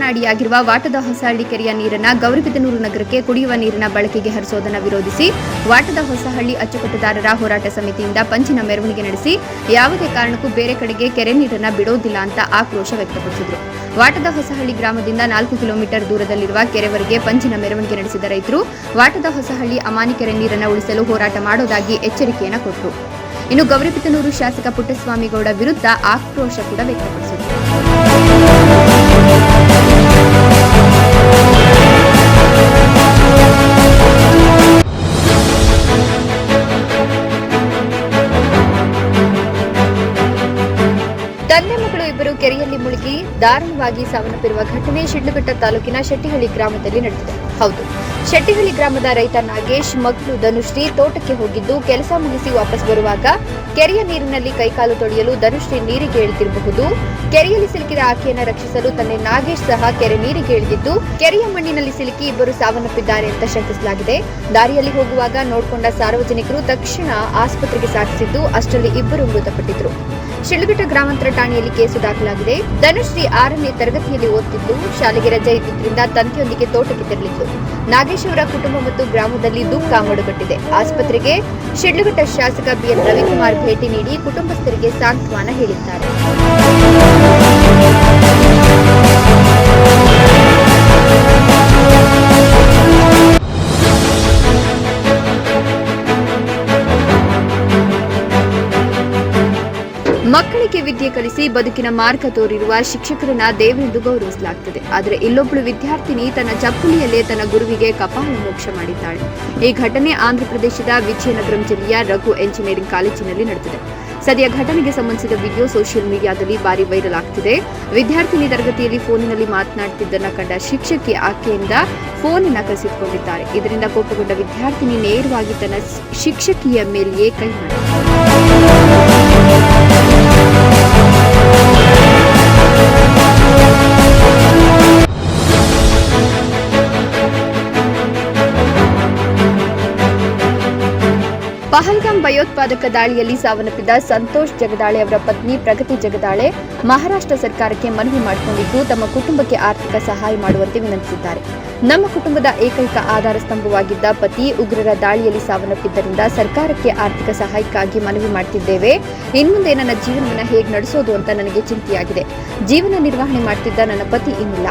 ಜೀವನಾಡಿಯಾಗಿರುವ ವಾಟದ ಹೊಸಹಳ್ಳಿ ಕೆರೆಯ ನೀರನ್ನ ಗೌರಿಬಿದನೂರು ನಗರಕ್ಕೆ ಕುಡಿಯುವ ನೀರಿನ ಬಳಕೆಗೆ ಹರಿಸೋದನ್ನು ವಿರೋಧಿಸಿ ವಾಟದ ಹೊಸಹಳ್ಳಿ ಅಚ್ಚುಕಟ್ಟುದಾರರ ಹೋರಾಟ ಸಮಿತಿಯಿಂದ ಪಂಚಿನ ಮೆರವಣಿಗೆ ನಡೆಸಿ ಯಾವುದೇ ಕಾರಣಕ್ಕೂ ಬೇರೆ ಕಡೆಗೆ ಕೆರೆ ನೀರನ್ನ ಬಿಡೋದಿಲ್ಲ ಅಂತ ಆಕ್ರೋಶ ವ್ಯಕ್ತಪಡಿಸಿದರು. ವಾಟದ ಹೊಸಹಳ್ಳಿ ಗ್ರಾಮದಿಂದ ನಾಲ್ಕು ಕಿಲೋಮೀಟರ್ ದೂರದಲ್ಲಿರುವ ಕೆರೆವರೆಗೆ ಪಂಚಿನ ಮೆರವಣಿಗೆ ನಡೆಸಿದ ರೈತರು ವಾಟದ ಹೊಸಹಳ್ಳಿ ಅಮಾನಿ ಕೆರೆ ನೀರನ್ನು ಉಳಿಸಲು ಹೋರಾಟ ಮಾಡೋದಾಗಿ ಎಚ್ಚರಿಕೆಯನ್ನು ಕೊಟ್ಟರು ಇನ್ನು ಗೌರಿಬಿದನೂರು ಶಾಸಕ ಪುಟ್ಟಸ್ವಾಮಿಗೌಡ ವಿರುದ್ಧ ಆಕ್ರೋಶ ಕೂಡ ವ್ಯಕ್ತಪಡಿಸಿದರು. ತಂದೆ ಮಗಳು ಇಬ್ಬರು ಕೆರೆಯಲ್ಲಿ ಮುಳುಗಿ ದಾರುಣವಾಗಿ ಸಾವನ್ನಪ್ಪಿರುವ ಘಟನೆ ಶಿಡ್ಲಘಟ್ಟ ತಾಲೂಕಿನ ಶೆಟ್ಟಿಹಳ್ಳಿ ಗ್ರಾಮದಲ್ಲಿ ನಡೆದಿದೆ. ಹೌದು, ಶೆಟ್ಟಿಹಳ್ಳಿ ಗ್ರಾಮದ ರೈತ ನಾಗೇಶ್, ಮಗಳು ಧನುಶ್ರೀ ತೋಟಕ್ಕೆ ಹೋಗಿದ್ದು ಕೆಲಸ ಮುಗಿಸಿ ವಾಪಸ್ ಬರುವಾಗ ಕೆರೆಯ ನೀರಿನಲ್ಲಿ ಕೈಕಾಲು ತೊಳೆಯಲು ಧನುಶ್ರೀ ನೀರಿಗೆ ಇಳಿದಿರಬಹುದು. ಕೆರೆಯಲ್ಲಿ ಸಿಲುಕಿದ ಆಕೆಯನ್ನು ರಕ್ಷಿಸಲು ತನ್ನ ನಾಗೇಶ್ ಸಹ ಕೆರೆ ನೀರಿಗೆ ಇಳಿದಿದ್ದು, ಕೆರೆಯ ಮಣ್ಣಿನಲ್ಲಿ ಸಿಲುಕಿ ಇಬ್ಬರು ಸಾವನ್ನಪ್ಪಿದ್ದಾರೆ ಅಂತ ಶಂಕಿಸಲಾಗಿದೆ. ದಾರಿಯಲ್ಲಿ ಹೋಗುವಾಗ ನೋಡಿಕೊಂಡ ಸಾರ್ವಜನಿಕರು ತಕ್ಷಣ ಆಸ್ಪತ್ರೆಗೆ ಸಾಗಿಸಿದ್ದು ಅಷ್ಟರಲ್ಲಿ ಇಬ್ಬರು ಮೃತಪಟ್ಟಿದ್ರು. ಶಿಳ್ಘಟ್ಟ ಗ್ರಾಮಾಂತರ ಠಾಣೆಯಲ್ಲಿ ಕೇಸು ದಾಖಲಾಗಿದೆ. ಧನುಶ್ರೀ ಆರನೇ ತರಗತಿಯಲ್ಲಿ ಓದುತ್ತಿದ್ದು ಶಾಲೆಗೆ ರಜೆ ಇದ್ದಿದ್ದರಿಂದ ತಂದೆಯೊಂದಿಗೆ ತೋಟಕ್ಕೆ ತೆರಳಿತ್ತು ನಾಗೇಶ್ ಅವರ ಕುಟುಂಬ ಮತ್ತು ಗ್ರಾಮದಲ್ಲಿ ದುಃಖ ಮಡುಗಟ್ಟಿದೆ. ಆಸ್ಪತ್ರೆಗೆ ಶಿಡ್ಲಘಟ್ಟ ಶಾಸಕ ಬಿಎನ್ ರವಿಕುಮಾರ್ ಭೇಟಿ ನೀಡಿ ಕುಟುಂಬಸ್ಥರಿಗೆ ಸಾಂತ್ವನ ಹೇಳಿದ್ದಾರೆ. ಮಕ್ಕಳಿಗೆ ವಿದ್ಯೆ ಕಲಿಸಿ ಬದುಕಿನ ಮಾರ್ಗ ತೋರಿರುವ ಶಿಕ್ಷಕರನ್ನ ದೇವರೆಂದು ಗೌರವಿಸಲಾಗುತ್ತದೆ ಆದರೆ ಇಲ್ಲೊಬ್ಬಳು ವಿದ್ಯಾರ್ಥಿನಿ ತನ್ನ ಚಪ್ಪಲಿಯಲ್ಲೇ ತನ್ನ ಗುರುವಿಗೆ ಕಪಾಲ ಮೋಕ್ಷ ಮಾಡಿದ್ದಾಳೆ. ಈ ಘಟನೆ ಆಂಧ್ರಪ್ರದೇಶದ ವಿಜಯನಗರಂ ಜಿಲ್ಲೆಯ ರಘು ಎಂಜಿನಿಯರಿಂಗ್ ಕಾಲೇಜಿನಲ್ಲಿ ನಡೆದಿದೆ. ಸದ್ಯ ಘಟನೆಗೆ ಸಂಬಂಧಿಸಿದ ವಿಡಿಯೋ ಸೋಷಿಯಲ್ ಮೀಡಿಯಾದಲ್ಲಿ ಭಾರಿ ವೈರಲ್ ಆಗ್ತಿದೆ. ವಿದ್ಯಾರ್ಥಿನಿ ತರಗತಿಯಲ್ಲಿ ಫೋನಿನಲ್ಲಿ ಮಾತನಾಡುತ್ತಿದ್ದನ್ನ ಕಂಡ ಶಿಕ್ಷಕಿ ಆಕೆಯಿಂದ ಫೋನನ್ನ ಕಸಿದುಕೊಂಡಿದ್ದಾರೆ ಇದರಿಂದ ಕೋಪಗೊಂಡ ವಿದ್ಯಾರ್ಥಿನಿ ನೇರವಾಗಿ ತನ್ನ ಶಿಕ್ಷಕಿಯ ಮೇಲೆಯೇ ಕೈ ಮಾಡಿದ್ದಾರೆ Thank you. ಪಹಲ್ಗಾಮ್ ಭಯೋತ್ಪಾದಕ ದಾಳಿಯಲ್ಲಿ ಸಾವನ್ನಪ್ಪಿದ ಸಂತೋಷ್ ಜಗದಾಳೆ ಅವರ ಪತ್ನಿ ಪ್ರಗತಿ ಜಗದಾಳೆ ಮಹಾರಾಷ್ಟ್ರ ಸರ್ಕಾರಕ್ಕೆ ಮನವಿ ಮಾಡಿಕೊಂಡಿದ್ದು ತಮ್ಮ ಕುಟುಂಬಕ್ಕೆ ಆರ್ಥಿಕ ಸಹಾಯ ಮಾಡುವಂತೆ ವಿನಂತಿಸಿದ್ದಾರೆ. ನಮ್ಮ ಕುಟುಂಬದ ಏಕೈಕ ಆಧಾರ ಸ್ತಂಭವಾಗಿದ್ದ ಪತಿ ಉಗ್ರರ ದಾಳಿಯಲ್ಲಿ ಸಾವನ್ನಪ್ಪಿದ್ದರಿಂದ ಸರ್ಕಾರಕ್ಕೆ ಆರ್ಥಿಕ ಸಹಾಯಕ್ಕಾಗಿ ಮನವಿ ಮಾಡ್ತಿದ್ದೇವೆ. ಇನ್ಮುಂದೆ ನನ್ನ ಜೀವನವನ್ನು ಹೇಗೆ ನಡೆಸೋದು ಅಂತ ನನಗೆ ಚಿಂತೆಯಾಗಿದೆ. ಜೀವನ ನಿರ್ವಹಣೆ ಮಾಡ್ತಿದ್ದ ನನ್ನ ಪತಿ ಇನ್ನಿಲ್ಲ.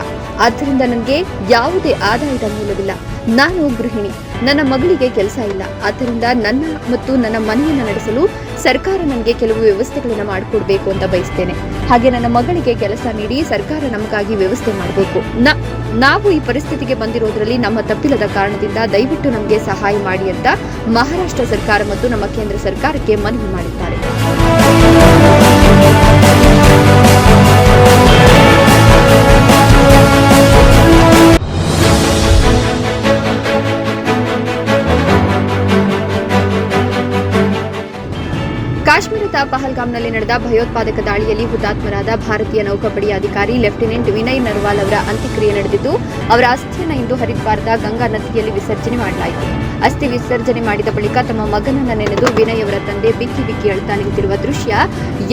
ಆದ್ದರಿಂದ ನನಗೆ ಯಾವುದೇ ಆದಾಯದ ಮೂಲವಿಲ್ಲ. ನಾನು ಗೃಹಿಣಿ. ನನ್ನ ಮಗಳಿಗೆ ಕೆಲಸ ಇಲ್ಲ. ಆದ್ದರಿಂದ ನನ್ನ ಮತ್ತು ನನ್ನ ಮನೆಯನ್ನು ನಡೆಸಲು ಸರ್ಕಾರ ನನಗೆ ಕೆಲವು ವ್ಯವಸ್ಥೆಗಳನ್ನು ಮಾಡಿಕೊಡ್ಬೇಕು ಅಂತ ಬಯಸ್ತೇನೆ. ಹಾಗೆ ನನ್ನ ಮಗಳಿಗೆ ಕೆಲಸ ನೀಡಿ ಸರ್ಕಾರ ನಮಗಾಗಿ ವ್ಯವಸ್ಥೆ ಮಾಡಬೇಕು. ನಾವು ಈ ಪರಿಸ್ಥಿತಿಗೆ ಬಂದಿರೋದ್ರಲ್ಲಿ ನಮ್ಮ ತಪ್ಪಿಲ್ಲದ ಕಾರಣದಿಂದ ದಯವಿಟ್ಟು ನಮಗೆ ಸಹಾಯ ಮಾಡಿ ಅಂತ ಮಹಾರಾಷ್ಟ್ರ ಸರ್ಕಾರ ಮತ್ತು ನಮ್ಮ ಕೇಂದ್ರ ಸರ್ಕಾರಕ್ಕೆ ಮನವಿ ಮಾಡಿದ್ದಾರೆ. ಕಾಶ್ಮೀರದ ಪಹಲ್ಗಾಮ್ನಲ್ಲಿ ನಡೆದ ಭಯೋತ್ಪಾದಕ ದಾಳಿಯಲ್ಲಿ ಹುತಾತ್ಮರಾದ ಭಾರತೀಯ ನೌಕಾಪಡೆಯ ಅಧಿಕಾರಿ ಲೆಫ್ಟಿನೆಂಟ್ ವಿನಯ್ ನರ್ವಾಲ್ ಅವರ ಅಂತ್ಯಕ್ರಿಯೆ ನಡೆದಿದ್ದು, ಅವರ ಅಸ್ಥಿಯನ್ನು ಇಂದು ಹರಿದ್ವಾರದ ಗಂಗಾ ನದಿಯಲ್ಲಿ ವಿಸರ್ಜನೆ ಮಾಡಲಾಯಿತು. ಅಸ್ಥಿ ವಿಸರ್ಜನೆ ಮಾಡಿದ ಬಳಿಕ ತಮ್ಮ ಮಗನನ್ನ ನೆನೆದು ವಿನಯ್ ಅವರ ತಂದೆ ಬಿಕ್ಕಿ ಬಿಕ್ಕಿ ಅಳ್ತಾ ನಿಂತಿರುವ ದೃಶ್ಯ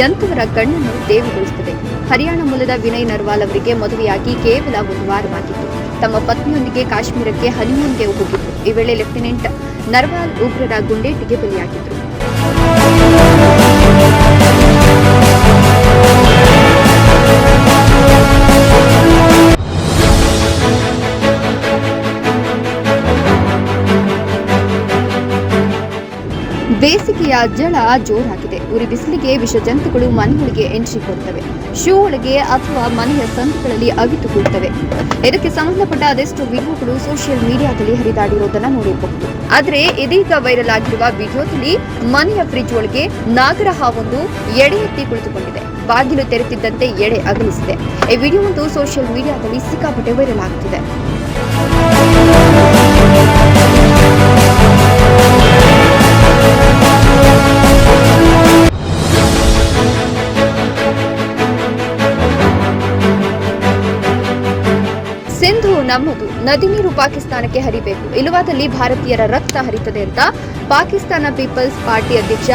ಎಂತವರ ಕಣ್ಣನ್ನು ದೇವಿಗೊಳಿಸುತ್ತದೆ ಹರಿಯಾಣ ಮೂಲದ ವಿನಯ್ ನರ್ವಾಲ್ ಅವರಿಗೆ ಮದುವೆಯಾಗಿ ಕೇವಲ ಒಂದು ವಾರವಾಗಿತ್ತು. ತಮ್ಮ ಪತ್ನಿಯೊಂದಿಗೆ ಕಾಶ್ಮೀರಕ್ಕೆ ಹನಿಮೂನ್ಗೆ ಹೋಗಿದ್ದರು ಈ ವೇಳೆ ಲೆಫ್ಟಿನೆಂಟ್ ನರ್ವಾಲ್ ಉಗ್ರರ ಗುಂಡೇಟಿಗೆ ಬಲಿಯಾಗಿದ್ರು. Thank you. ಬೇಸಿಗೆಯ ಜಳ ಜೋರಾಗಿದೆ. ಉರಿ ಬಿಸಿಲಿಗೆ ವಿಷ ಜಂತುಗಳು ಮನೆಗಳಿಗೆ ಎಂಟ್ರಿ ಕೊಡುತ್ತವೆ ಶೂ ಒಳಗೆ ಅಥವಾ ಮನೆಯ ಸಂತುಗಳಲ್ಲಿ ಅಗಿತು ಕೂಡುತ್ತವೆ ಇದಕ್ಕೆ ಸಂಬಂಧಪಟ್ಟ ಅದೆಷ್ಟು ವಿಡಿಯೋಗಳು ಸೋಷಿಯಲ್ ಮೀಡಿಯಾದಲ್ಲಿ ಹರಿದಾಡಿರುವುದನ್ನು ನೋಡಿರಬಹುದು. ಆದರೆ ಇದೀಗ ವೈರಲ್ ಆಗಿರುವ ವಿಡಿಯೋದಲ್ಲಿ ಮನೆಯ ಫ್ರಿಜ್ ಒಳಗೆ ನಾಗರ ಹಾವೊಂದು ಎಡೆ ಎತ್ತಿ ಕುಳಿತುಕೊಂಡಿದೆ. ಬಾಗಿಲು ತೆರೆತಿದ್ದಂತೆ ಎಡೆ ಅಗಲಿಸಿದೆ. ಈ ವಿಡಿಯೋ ಒಂದು ಸೋಷಿಯಲ್ ಮೀಡಿಯಾದಲ್ಲಿ ಸಿಕ್ಕಾಪಟ್ಟೆ ವೈರಲ್ ಆಗ್ತಿದೆ. ನಮ್ಮದು. ನದಿ ನೀರು ಪಾಕಿಸ್ತಾನಕ್ಕೆ ಹರಿಬೇಕು. ಇಲ್ಲವಾದಲ್ಲಿ ಭಾರತೀಯರ ರಕ್ತ ಹರಿತದೆ ಅಂತ ಪಾಕಿಸ್ತಾನ ಪೀಪಲ್ಸ್ ಪಾರ್ಟಿ ಅಧ್ಯಕ್ಷ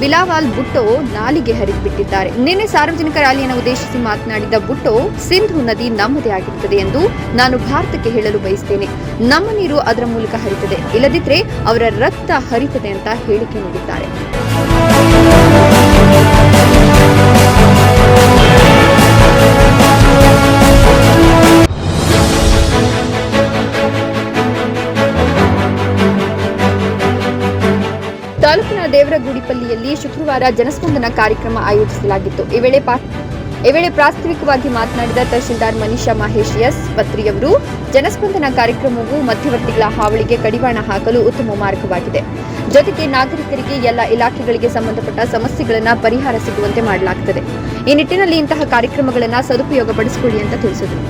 ಬಿಲಾವಾಲ್ ಬುಟ್ಟೋ ನಾಲಿಗೆ ಹರಿದುಬಿಟ್ಟಿದ್ದಾರೆ. ನಿನ್ನೆ ಸಾರ್ವಜನಿಕ ರ್ಯಾಲಿಯನ್ನು ಉದ್ದೇಶಿಸಿ ಮಾತನಾಡಿದ ಬುಟ್ಟೋ ಸಿಂಧು ನದಿ ನಮ್ಮದೇ ಆಗಿರುತ್ತದೆ ಎಂದು ನಾನು ಭಾರತಕ್ಕೆ ಹೇಳಲು ಬಯಸ್ತೇನೆ. ನಮ್ಮ ನೀರು ಅದರ ಮೂಲಕ ಹರಿತದೆ. ಇಲ್ಲದಿದ್ರೆ ಅವರ ರಕ್ತ ಹರಿತದೆ ಅಂತ ಹೇಳಿಕೆ ನೀಡಿದ್ದಾರೆ. ತಾಲೂಕಿನ ದೇವರಗುಡಿಪಲ್ಲಿಯಲ್ಲಿ ಶುಕ್ರವಾರ ಜನಸ್ಪಂದನ ಕಾರ್ಯಕ್ರಮ ಆಯೋಜಿಸಲಾಗಿತ್ತು. ಈ ವೇಳೆ ಈ ವೇಳೆ ಪ್ರಾಸ್ತಾವಿಕವಾಗಿ ಮಾತನಾಡಿದ ತಹಶೀಲ್ದಾರ್ ಮನೀಷಾ ಮಹೇಶ್ ಎಸ್ ಪತ್ರಿಯವರು, ಜನಸ್ಪಂದನ ಕಾರ್ಯಕ್ರಮವು ಮಧ್ಯವರ್ತಿಗಳ ಹಾವಳಿಗೆ ಕಡಿವಾಣ ಹಾಕಲು ಉತ್ತಮ ಮಾರ್ಗವಾಗಿದೆ. ಜೊತೆಗೆ ನಾಗರಿಕರಿಗೆ ಎಲ್ಲ ಇಲಾಖೆಗಳಿಗೆ ಸಂಬಂಧಪಟ್ಟ ಸಮಸ್ಯೆಗಳನ್ನು ಪರಿಹಾರ ಸಿಗುವಂತೆ ಮಾಡಲಾಗುತ್ತದೆ ಈ ನಿಟ್ಟಿನಲ್ಲಿ ಇಂತಹ ಕಾರ್ಯಕ್ರಮಗಳನ್ನು ಸದುಪಯೋಗಪಡಿಸಿಕೊಳ್ಳಿ ಅಂತ ತಿಳಿಸಿದರು.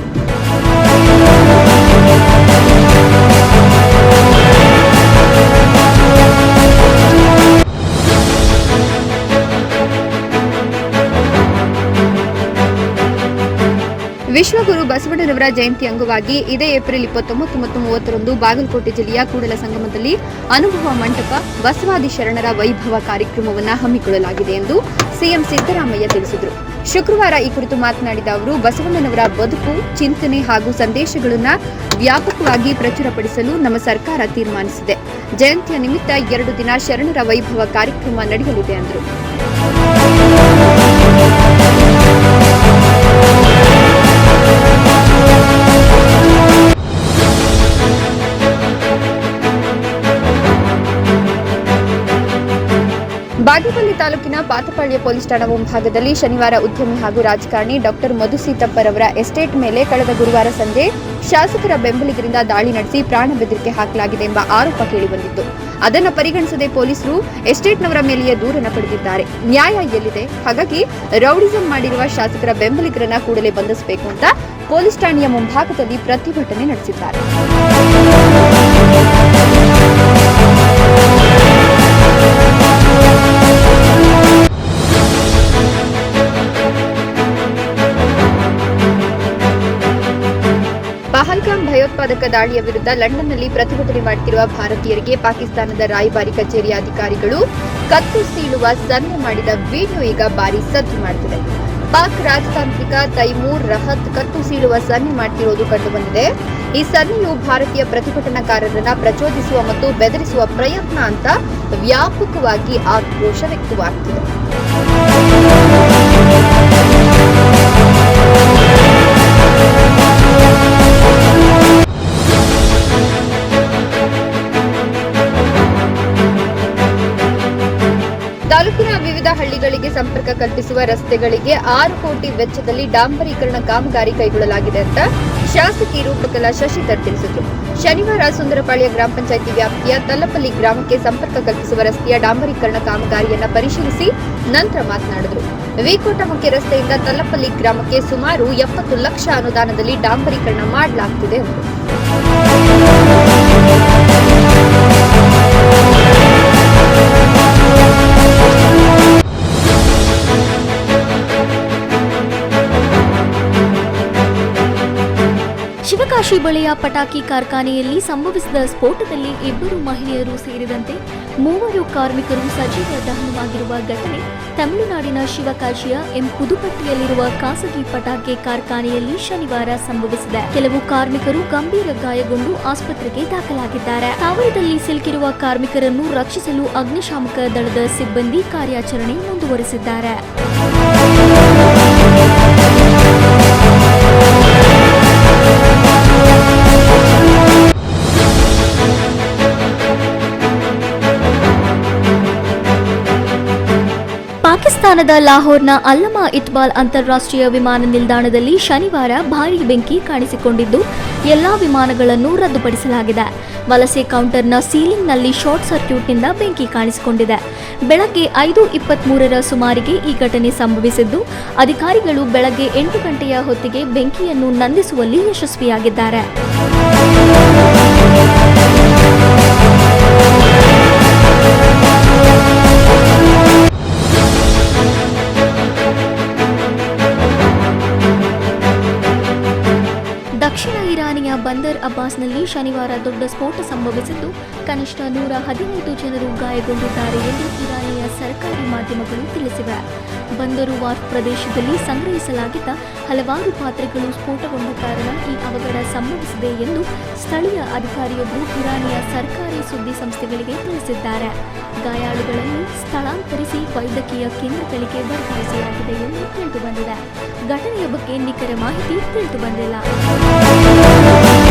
ವಿಶ್ವಗುರು ಬಸವಣ್ಣನವರ ಜಯಂತಿ ಅಂಗವಾಗಿ ಇದೇ ಏಪ್ರಿಲ್ ಇಪ್ಪತ್ತೊಂಬತ್ತು ಮತ್ತು ಮೂವತ್ತರಂದು ಬಾಗಲಕೋಟೆ ಜಿಲ್ಲೆಯ ಕೂಡಲ ಸಂಗಮದಲ್ಲಿ ಅನುಭವ ಮಂಟಪ ಬಸವಾದಿ ಶರಣರ ವೈಭವ ಕಾರ್ಯಕ್ರಮವನ್ನು ಹಮ್ಮಿಕೊಳ್ಳಲಾಗಿದೆ ಎಂದು ಸಿಎಂ ಸಿದ್ದರಾಮಯ್ಯ ತಿಳಿಸಿದರು. ಶುಕ್ರವಾರ ಈ ಕುರಿತು ಮಾತನಾಡಿದ ಅವರು, ಬಸವಣ್ಣನವರ ಬದುಕು, ಚಿಂತನೆ ಹಾಗೂ ಸಂದೇಶಗಳನ್ನು ವ್ಯಾಪಕವಾಗಿ ಪ್ರಚುರಪಡಿಸಲು ನಮ್ಮ ಸರ್ಕಾರ ತೀರ್ಮಾನಿಸಿದೆ. ಜಯಂತಿಯ ನಿಮಿತ್ತ ಎರಡು ದಿನ ಶರಣರ ವೈಭವ ಕಾರ್ಯಕ್ರಮ ನಡೆಯಲಿದೆ ಎಂದರು ಬಾಗೇಪಲ್ಲಿ ತಾಲೂಕಿನ ಪಾತಪಾಳ್ಯ ಪೊಲೀಸ್ ಠಾಣಾ ಮುಂಭಾಗದಲ್ಲಿ ಶನಿವಾರ ಉದ್ಯಮಿ ಹಾಗೂ ರಾಜಕಾರಣಿ ಡಾಕ್ಟರ್ ಮಧು ಸೀತಪ್ಪರವರ ಎಸ್ಟೇಟ್ ಮೇಲೆ ಕಳೆದ ಗುರುವಾರ ಸಂಜೆ ಶಾಸಕರ ಬೆಂಬಲಿಗರಿಂದ ದಾಳಿ ನಡೆಸಿ ಪ್ರಾಣ ಬೆದರಿಕೆ ಹಾಕಲಾಗಿದೆ ಎಂಬ ಆರೋಪ ಕೇಳಿಬಂದಿತ್ತು. ಅದನ್ನು ಪರಿಗಣಿಸದೆ ಪೊಲೀಸರು ಎಸ್ಟೇಟ್ನವರ ಮೇಲೆಯೇ ದೂರನ್ನು ಪಡೆದಿದ್ದಾರೆ. ನ್ಯಾಯ ಎಲ್ಲಿದೆ? ಹಾಗಾಗಿ ರೌಡಿಸಂ ಮಾಡಿರುವ ಶಾಸಕರ ಬೆಂಬಲಿಗರನ್ನ ಕೂಡಲೇ ಬಂಧಿಸಬೇಕು ಅಂತ ಪೊಲೀಸ್ ಠಾಣೆಯ ಮುಂಭಾಗದಲ್ಲಿ ಪ್ರತಿಭಟನೆ ನಡೆಸಿದ್ದಾರೆ. ದಾಳಿಯ ವಿರುದ್ಧ ಲಂಡನ್ನಲ್ಲಿ ಪ್ರತಿಭಟನೆ ಮಾಡುತ್ತಿರುವ ಭಾರತೀಯರಿಗೆ ಪಾಕಿಸ್ತಾನದ ರಾಯಭಾರಿ ಕಚೇರಿಯ ಅಧಿಕಾರಿಗಳು ಕತ್ತು ಸೀಳುವ ಸನ್ನೆ ಮಾಡಿದ ವಿಡಿಯೋ ಈಗ ಭಾರಿ ಸದ್ದು ಮಾಡುತ್ತಿದೆ ಪಾಕ್ ರಾಜತಾಂತ್ರಿಕ ತೈಮೂರ್ ರಹತ್ ಕತ್ತು ಸೀಳುವ ಸನ್ನೆ ಮಾಡ್ತಿರೋದು ಕಂಡುಬಂದಿದೆ. ಈ ಸನ್ನೆಯು ಭಾರತೀಯ ಪ್ರತಿಭಟನಾಕಾರರನ್ನ ಪ್ರಚೋದಿಸುವ ಮತ್ತು ಬೆದರಿಸುವ ಪ್ರಯತ್ನ ಅಂತ ವ್ಯಾಪಕವಾಗಿ ಆಕ್ರೋಶ ವ್ಯಕ್ತವಾಗ್ತಿದೆ. ರಸ್ತೆಗಳಿಗೆ ಆರು ಕೋಟಿ ವೆಚ್ಚದಲ್ಲಿ ಡಾಂಬರೀಕರಣ ಕಾಮಗಾರಿ ಕೈಗೊಳ್ಳಲಾಗಿದೆ ಅಂತ ಶಾಸಕಿ ರೂಪಕಲಾ ಶಶಿಧರ್ ತಿಳಿಸಿದರು. ಶನಿವಾರ ಸುಂದರಪಾಳ್ಯ ಗ್ರಾಮ ಪಂಚಾಯಿತಿ ವ್ಯಾಪ್ತಿಯ ತಲ್ಲಪಲ್ಲಿ ಗ್ರಾಮಕ್ಕೆ ಸಂಪರ್ಕ ಕಲ್ಪಿಸುವ ರಸ್ತೆಯ ಡಾಂಬರೀಕರಣ ಕಾಮಗಾರಿಯನ್ನು ಪರಿಶೀಲಿಸಿ ನಂತರ ಮಾತನಾಡಿದರು. ವಿಕೋಟ ಮುಖ್ಯ ರಸ್ತೆಯಿಂದ ತಲ್ಲಪಲ್ಲಿ ಗ್ರಾಮಕ್ಕೆ ಸುಮಾರು ಎಪ್ಪತ್ತು ಲಕ್ಷ ಅನುದಾನದಲ್ಲಿ ಡಾಂಬರೀಕರಣ ಮಾಡಲಾಗುತ್ತಿದೆ ಎಂದರು ಶಿವಕಾಶಿ ಬಳಿಯ ಪಟಾಕಿ ಕಾರ್ಖಾನೆಯಲ್ಲಿ ಸಂಭವಿಸಿದ ಸ್ಫೋಟದಲ್ಲಿ ಇಬ್ಬರು ಮಹಿಳೆಯರು ಸೇರಿದಂತೆ ಮೂವರು ಕಾರ್ಮಿಕರು ಸಜೀವ ದಹನವಾಗಿರುವ ಘಟನೆ ತಮಿಳುನಾಡಿನ ಶಿವಕಾಶಿಯ ಎಂ ಪುದುಪಟ್ಟಿಯಲ್ಲಿರುವ ಖಾಸಗಿ ಪಟಾಕಿ ಕಾರ್ಖಾನೆಯಲ್ಲಿ ಶನಿವಾರ ಸಂಭವಿಸಿದೆ. ಕೆಲವು ಕಾರ್ಮಿಕರು ಗಂಭೀರ ಗಾಯಗೊಂಡು ಆಸ್ಪತ್ರೆಗೆ ದಾಖಲಾಗಿದ್ದಾರೆ. ತಾವರದಲ್ಲಿ ಸಿಲುಕಿರುವ ಕಾರ್ಮಿಕರನ್ನು ರಕ್ಷಿಸಲು ಅಗ್ನಿಶಾಮಕ ದಳದ ಸಿಬ್ಬಂದಿ ಕಾರ್ಯಾಚರಣೆ ಮುಂದುವರೆಸಿದ್ದಾರೆ. ಪಾಕಿಸ್ತಾನದ ಲಾಹೋರ್ನ ಅಲ್ಲಮಾ ಇಕ್ಬಾಲ್ ಅಂತಾರಾಷ್ಟ್ರೀಯ ವಿಮಾನ ನಿಲ್ದಾಣದಲ್ಲಿ ಶನಿವಾರ ಭಾರೀ ಬೆಂಕಿ ಕಾಣಿಸಿಕೊಂಡಿದ್ದು, ಎಲ್ಲಾ ವಿಮಾನಗಳನ್ನು ರದ್ದುಪಡಿಸಲಾಗಿದೆ. ವಲಸೆ ಕೌಂಟರ್ನ ಸೀಲಿಂಗ್ನಲ್ಲಿ ಶಾರ್ಟ್ ಸರ್ಕ್ಯೂಟ್ನಿಂದ ಬೆಂಕಿ ಕಾಣಿಸಿಕೊಂಡಿದೆ. ಬೆಳಗ್ಗೆ ಐದು ಇಪ್ಪತ್ಮೂರರ ಸುಮಾರಿಗೆ ಈ ಘಟನೆ ಸಂಭವಿಸಿದ್ದು, ಅಧಿಕಾರಿಗಳು ಬೆಳಗ್ಗೆ ಎಂಟು ಗಂಟೆಯ ಹೊತ್ತಿಗೆ ಬೆಂಕಿಯನ್ನು ನಂದಿಸುವಲ್ಲಿ ಯಶಸ್ವಿಯಾಗಿದ್ದಾರೆ. ಬಂದರ್ ಅಬ್ಬಾಸ್ನಲ್ಲಿ ಶನಿವಾರ ದೊಡ್ಡ ಸ್ಫೋಟ ಸಂಭವಿಸಿದ್ದು, ಕನಿಷ್ಠ ನೂರ ಹದಿನೈದು ಜನರು ಗಾಯಗೊಂಡಿದ್ದಾರೆ ಎಂದು ಇರಾನಿಯ ಸರ್ಕಾರಿ ಮಾಧ್ಯಮಗಳು ತಿಳಿಸಿವೆ. ಬಂದರು ವಾರ್ ಪ್ರದೇಶದಲ್ಲಿ ಸಂಗ್ರಹಿಸಲಾಗಿದ್ದ ಹಲವಾರು ಪಾತ್ರೆಗಳು ಸ್ಫೋಟಗೊಂಡ ಕಾರಣ ಈ ಅವಘಡ ಸಂಭವಿಸಿದೆ ಎಂದು ಸ್ಥಳೀಯ ಅಧಿಕಾರಿಯೊಬ್ಬರು ಇರಾನಿಯ ಸರ್ಕಾರಿ ಸುದ್ದಿ ಸಂಸ್ಥೆಗಳಿಗೆ ತಿಳಿಸಿದ್ದಾರೆ. ಗಾಯಾಳುಗಳನ್ನು ಸ್ಥಳಾಂತರಿಸಿ ವೈದ್ಯಕೀಯ ಕೇಂದ್ರಗಳಿಗೆ ವರ್ಗಾಯಿಸಲಾಗಿದೆ ಎಂದು ತಿಳಿದುಬಂದಿದೆ. ಘಟನೆಯ ಬಗ್ಗೆ ನಿಖರ ಮಾಹಿತಿ ತಿಳಿದುಬಂದಿಲ್ಲ. thank you